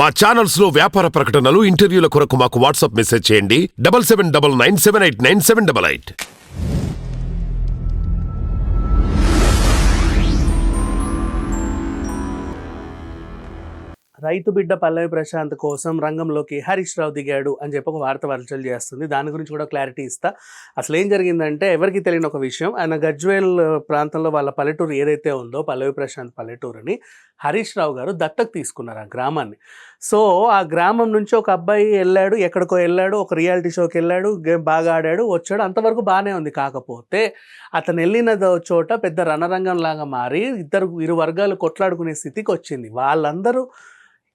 మా ఛానల్స్లో వ్యాపార ప్రకటనలు ఇంటర్వ్యూల కొరకు మాకు వాట్సాప్ మెసేజ్ చేయండి. Double seven double nine seven eight nine seven double eight. రైతు బిడ్డ పల్లవి ప్రశాంత్ కోసం రంగంలోకి హరీష్ రావు దిగాడు అని చెప్పి ఒక వార్త వర్చలు చేస్తుంది. దాని గురించి కూడా క్లారిటీ ఇస్తా. అసలు ఏం జరిగిందంటే ఎవరికి తెలియని ఒక విషయం. ఆయన గజ్వేల్ ప్రాంతంలో వాళ్ళ పల్లెటూరు ఏదైతే ఉందో పల్లవి ప్రశాంత్ పల్లెటూరుని హరీష్ రావు గారు దత్తకు తీసుకున్నారు ఆ గ్రామాన్ని. సో ఆ గ్రామం నుంచి ఒక అబ్బాయి వెళ్ళాడు ఎక్కడికో వెళ్ళాడు ఒక రియాలిటీ షోకి వెళ్ళాడు గేమ్ బాగా ఆడాడు వచ్చాడు. అంతవరకు బాగానే ఉంది. కాకపోతే అతను వెళ్ళిన చోట పెద్ద రణరంగం లాగా మారి ఇద్దరు ఇరు వర్గాలు కొట్లాడుకునే స్థితికి వచ్చింది. వాళ్ళందరూ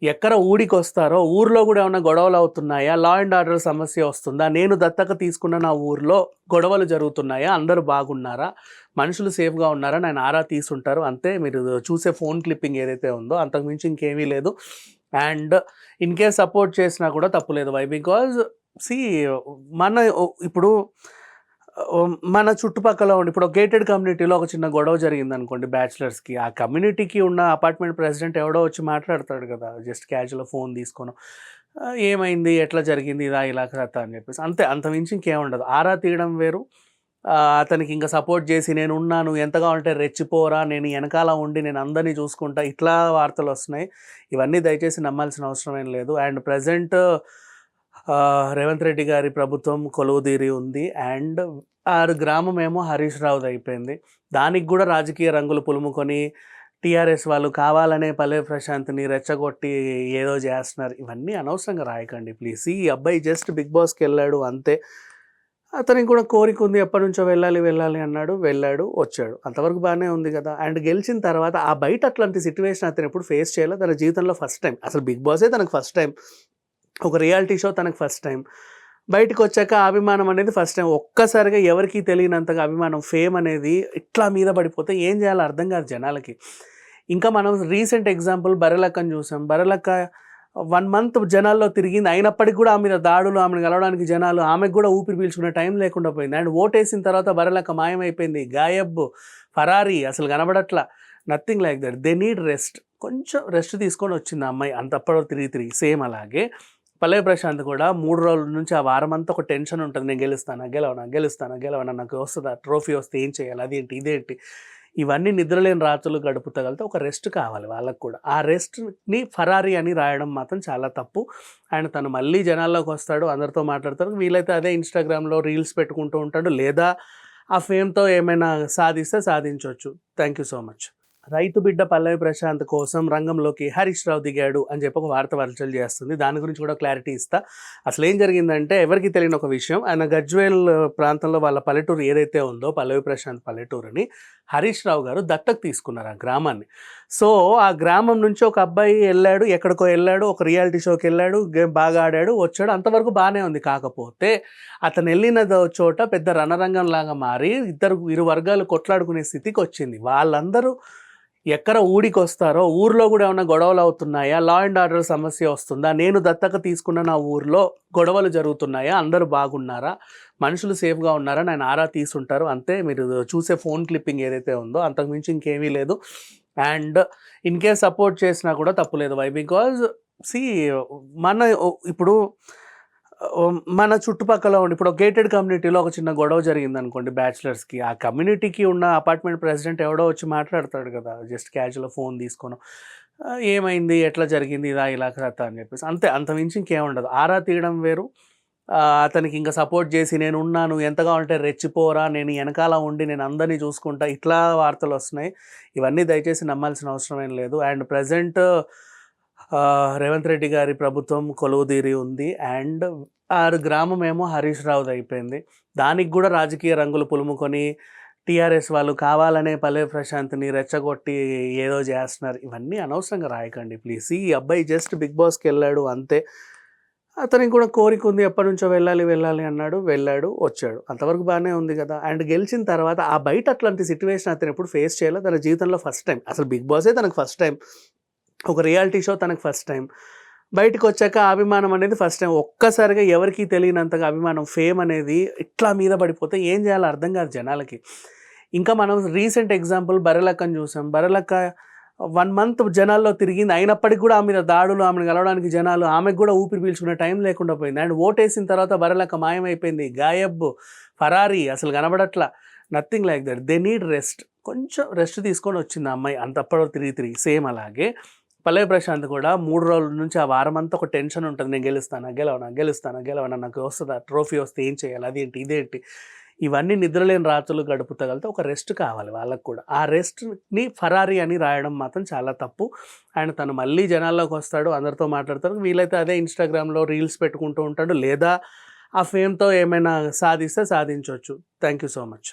ఎక్కడ ఊడికి వస్తారో ఊర్లో కూడా ఏమైనా గొడవలు అవుతున్నాయా? లా అండ్ ఆర్డర్ సమస్య వస్తుందా? నేను దత్తక తీసుకున్న నా ఊర్లో గొడవలు జరుగుతున్నాయా? అందరూ బాగున్నారా? మనుషులు సేఫ్గా ఉన్నారా? నేను ఆరా తీసుంటారు. అంతే మీరు చూసే ఫోన్ క్లిప్పింగ్ ఏదైతే ఉందో అంతకుమించి ఇంకేమీ లేదు. అండ్ ఇన్ కేస్ సపోర్ట్ చేసినా కూడా తప్పులేదు వై బికాజ్ సి మన ఇప్పుడు మన చుట్టుపక్కల ఉండి ఇప్పుడు గేటెడ్ కమ్యూనిటీలో ఒక చిన్న గొడవ జరిగింది అనుకోండి బ్యాచిలర్స్కి ఆ కమ్యూనిటీకి ఉన్న అపార్ట్మెంట్ ప్రెసిడెంట్ ఎవడో వచ్చి మాట్లాడతాడు కదా జస్ట్ క్యాజువల్ ఫోన్ తీసుకొని ఏమైంది? ఎట్లా జరిగింది? ఇదా ఇలా కథ అని చెప్పేసి. అంతే అంత మించి ఇంకేముండదు ఆరా తీయడం వేరు. అతనికి ఇంకా సపోర్ట్ చేసి నేను ఉన్నాను ఎంతగా ఉంటే రెచ్చిపోరా నేను వెనకాల ఉండి నేను అందరినీ చూసుకుంటా ఇట్లా వార్తలు వస్తున్నాయి. ఇవన్నీ దయచేసి నమ్మాల్సిన అవసరం ఏం లేదు. అండ్ ప్రజెంట్ రేవంత్ రెడ్డి గారి ప్రభుత్వం కొలువుదీరి ఉంది. అండ్ ఆరు గ్రామం ఏమో హరీష్ రావుది అయిపోయింది. దానికి కూడా రాజకీయ రంగులు పులుముకొని టీఆర్ఎస్ వాళ్ళు కావాలనే పల్లె ప్రశాంత్ని రెచ్చగొట్టి ఏదో చేస్తున్నారు. ఇవన్నీ అనవసరంగా రాయకండి ప్లీజ్. ఈ అబ్బాయి జస్ట్ బిగ్ బాస్కి వెళ్ళాడు అంతే. అతనికి కూడా కోరిక ఉంది ఎప్పటి నుంచో వెళ్ళాలి వెళ్ళాలి అన్నాడు వెళ్ళాడు వచ్చాడు. అంతవరకు బాగానే ఉంది కదా. అండ్ గెలిచిన తర్వాత ఆ బయట అట్లాంటి సిచ్యువేషన్ అతను ఎప్పుడు ఫేస్ చేయాలో తన జీవితంలో ఫస్ట్ టైం అసలు బిగ్ బాసే తనకు ఫస్ట్ టైం ఒక రియాలిటీ షో తనకు ఫస్ట్ టైం. బయటకు వచ్చాక అభిమానం అనేది ఫస్ట్ టైం. ఒక్కసారిగా ఎవరికి తెలియనంతగా అభిమానం ఫేమ్ అనేది ఇట్లా మీద పడిపోతే ఏం చేయాలో అర్థం కాదు జనాలకి. ఇంకా మనం రీసెంట్ ఎగ్జాంపుల్ బరలక్కని చూసాం. బరలక్క వన్ మంత్ జనాల్లో తిరిగింది. అయినప్పటికీ కూడా ఆమె మీద దాడులు ఆమెను కలవడానికి జనాలు ఆమెకు కూడా ఊపిరి పీల్చుకునే టైం లేకుండా పోయింది. అండ్ ఓటేసిన తర్వాత బరలక్క మాయమైపోయింది. గాయబ్ ఫరారీ అసలు కనబడట్లా. Nothing like that they need rest కొంచెం రెస్ట్ తీసుకొని వచ్చింది అమ్మాయి. అంతప్పటి తిరిగి తిరిగి. సేమ్ అలాగే. పల్లవి ప్రశాంత్ కూడా మూడు రోజుల నుంచి ఆ వారం అంతా ఒక టెన్షన్ ఉంటుంది. నేను గెలుస్తానా గెలవనా? గెలుస్తానా గెలవనా? నాకు వస్తుందా? ట్రోఫీ వస్తే ఏం చేయాలి? అదేంటి ఇదేంటి ఇవన్నీ నిద్రలేని రాత్రులు గడుపుతగలితే ఒక రెస్ట్ కావాలి వాళ్ళకు కూడా. ఆ రెస్ట్ని ఫరారీ అని రాయడం మాత్రం చాలా తప్పు. ఆయన తను మళ్ళీ జనాల్లోకి వస్తాడు అందరితో మాట్లాడతాడు. వీలైతే అదే ఇన్స్టాగ్రామ్లో రీల్స్ పెట్టుకుంటూ ఉంటాడు. లేదా ఆ ఫేమ్తో ఏమైనా సాధిస్తే సాధించవచ్చు థ్యాంక్ యూ సో మచ్. రైతు బిడ్డ పల్లవి ప్రశాంత్ కోసం రంగంలోకి హరీష్ రావు దిగాడు అని చెప్పి ఒక వార్త వర్చలు చేస్తుంది. దాని గురించి కూడా క్లారిటీ ఇస్తా. అసలు ఏం జరిగిందంటే ఎవరికి తెలియని ఒక విషయం. ఆయన గజ్వేల్ ప్రాంతంలో వాళ్ళ పల్లెటూరు ఏదైతే ఉందో పల్లవి ప్రశాంత్ పల్లెటూరుని హరీష్ రావు గారు దత్తకు తీసుకున్నారు ఆ గ్రామాన్ని. సో ఆ గ్రామం నుంచి ఒక అబ్బాయి వెళ్ళాడు ఎక్కడికో వెళ్ళాడు ఒక రియాలిటీ షోకి వెళ్ళాడు గేమ్ బాగా ఆడాడు వచ్చాడు. అంతవరకు బాగానే ఉంది. కాకపోతే అతను వెళ్ళిన చోట పెద్ద రణరంగం లాగా మారి ఇద్దరు ఇరు వర్గాలు కొట్లాడుకునే స్థితికి వచ్చింది. వాళ్ళందరూ ఎక్కడ ఊడికి వస్తారో ఊర్లో కూడా ఏమైనా గొడవలు అవుతున్నాయా? లా అండ్ ఆర్డర్ సమస్య వస్తుందా? నేను దత్తక తీసుకున్న నా ఊర్లో గొడవలు జరుగుతున్నాయా? అందరూ బాగున్నారా? మనుషులు సేఫ్గా ఉన్నారా? నేను ఆరా తీసుంటారు. అంతే మీరు చూసే ఫోన్ క్లిప్పింగ్ ఏదైతే ఉందో అంతకుమించి ఇంకేమీ లేదు. అండ్ ఇన్ కేస్ సపోర్ట్ చేసినా కూడా తప్పులేదు వై బికాజ్ సి మన ఇప్పుడు మన చుట్టుపక్కల ఉండి ఇప్పుడు గేటెడ్ కమ్యూనిటీలో ఒక చిన్న గొడవ జరిగింది అనుకోండి బ్యాచిలర్స్కి ఆ కమ్యూనిటీకి ఉన్న అపార్ట్మెంట్ ప్రెసిడెంట్ ఎవడో వచ్చి మాట్లాడతాడు కదా జస్ట్ క్యాజువల్ ఫోన్ తీసుకొని ఏమైంది? ఎట్లా జరిగింది? ఇదా ఇలా కథ అని చెప్పేసి. అంతే అంత మించి ఇంకేముండదు ఆరా తీయడం వేరు. అతనికి ఇంకా సపోర్ట్ చేసి నేను ఉన్నాను ఎంతగా ఉంటే రెచ్చిపోరా నేను వెనకాల ఉండి నేను అందరినీ చూసుకుంటా ఇట్లా వార్తలు వస్తున్నాయి. ఇవన్నీ దయచేసి నమ్మాల్సిన అవసరం ఏం లేదు. అండ్ ప్రజెంట్ రేవంత్ రెడ్డి గారి ప్రభుత్వం కొలువుదీరి ఉంది. అండ్ ఆరు గ్రామం ఏమో హరీష్ రావుది అయిపోయింది. దానికి కూడా రాజకీయ రంగులు పులుముకొని టీఆర్ఎస్ వాళ్ళు కావాలనే పల్లె ప్రశాంత్ని రెచ్చగొట్టి ఏదో చేస్తున్నారు. ఇవన్నీ అనవసరంగా రాయకండి ప్లీజ్. ఈ అబ్బాయి జస్ట్ బిగ్ బాస్కి వెళ్ళాడు అంతే. అతనికి కూడా కోరిక ఉంది ఎప్పటి నుంచో వెళ్ళాలి వెళ్ళాలి అన్నాడు వెళ్ళాడు వచ్చాడు. అంతవరకు బాగానే ఉంది కదా. అండ్ గెలిచిన తర్వాత ఆ బయట అట్లాంటి సిచ్యువేషన్ అతను ఎప్పుడు ఫేస్ చేయాలో తన జీవితంలో ఫస్ట్ టైం అసలు బిగ్ బాసే తనకు ఫస్ట్ టైం ఒక రియాలిటీ షో తనకు ఫస్ట్ టైం. బయటకు వచ్చాక అభిమానం అనేది ఫస్ట్ టైం. ఒక్కసారిగా ఎవరికి తెలియనంతగా అభిమానం ఫేమ్ అనేది ఇట్లా మీద పడిపోతే ఏం చేయాలో అర్థం కాదు జనాలకి. ఇంకా మనం రీసెంట్ ఎగ్జాంపుల్ బరలక్కని చూసాం. బరలక్క వన్ మంత్ జనాల్లో తిరిగింది. అయినప్పటికీ కూడా ఆమె మీద దాడులు ఆమెను కలవడానికి జనాలు ఆమెకు కూడా ఊపిరి పీల్చుకునే టైం లేకుండా పోయింది. అండ్ ఓటేసిన తర్వాత బరలక్క మాయమైపోయింది. గాయబ్ ఫరారీ అసలు కనబడట్లా. Nothing like that they need rest కొంచెం రెస్ట్ తీసుకొని వచ్చింది అమ్మాయి. అంతప్పటి తిరిగి తిరిగి. సేమ్ అలాగే. పల్లవి ప్రశాంత్ కూడా మూడు రోజుల నుంచి ఆ వారం అంతా ఒక టెన్షన్ ఉంటుంది. నేను గెలుస్తానా? గెలవనా? గెలుస్తానా? గెలవనా? నాకు వస్తుందా? ట్రోఫీ వస్తే ఏం చేయాలి? అదేంటి ఇదేంటి ఇవన్నీ నిద్రలేని రాత్రులు గడుపుతగలితే ఒక రెస్ట్ కావాలి వాళ్ళకు కూడా. ఆ రెస్ట్ని ఫరారీ అని రాయడం మాత్రం చాలా తప్పు. ఆయన తను మళ్ళీ జనాల్లోకి వస్తాడు అందరితో మాట్లాడతాడు. వీలైతే అదే ఇన్స్టాగ్రామ్లో రీల్స్ పెట్టుకుంటూ ఉంటాడు. లేదా ఆ ఫేమ్తో ఏమైనా సాధిస్తే సాధించవచ్చు థ్యాంక్ యూ సో మచ్.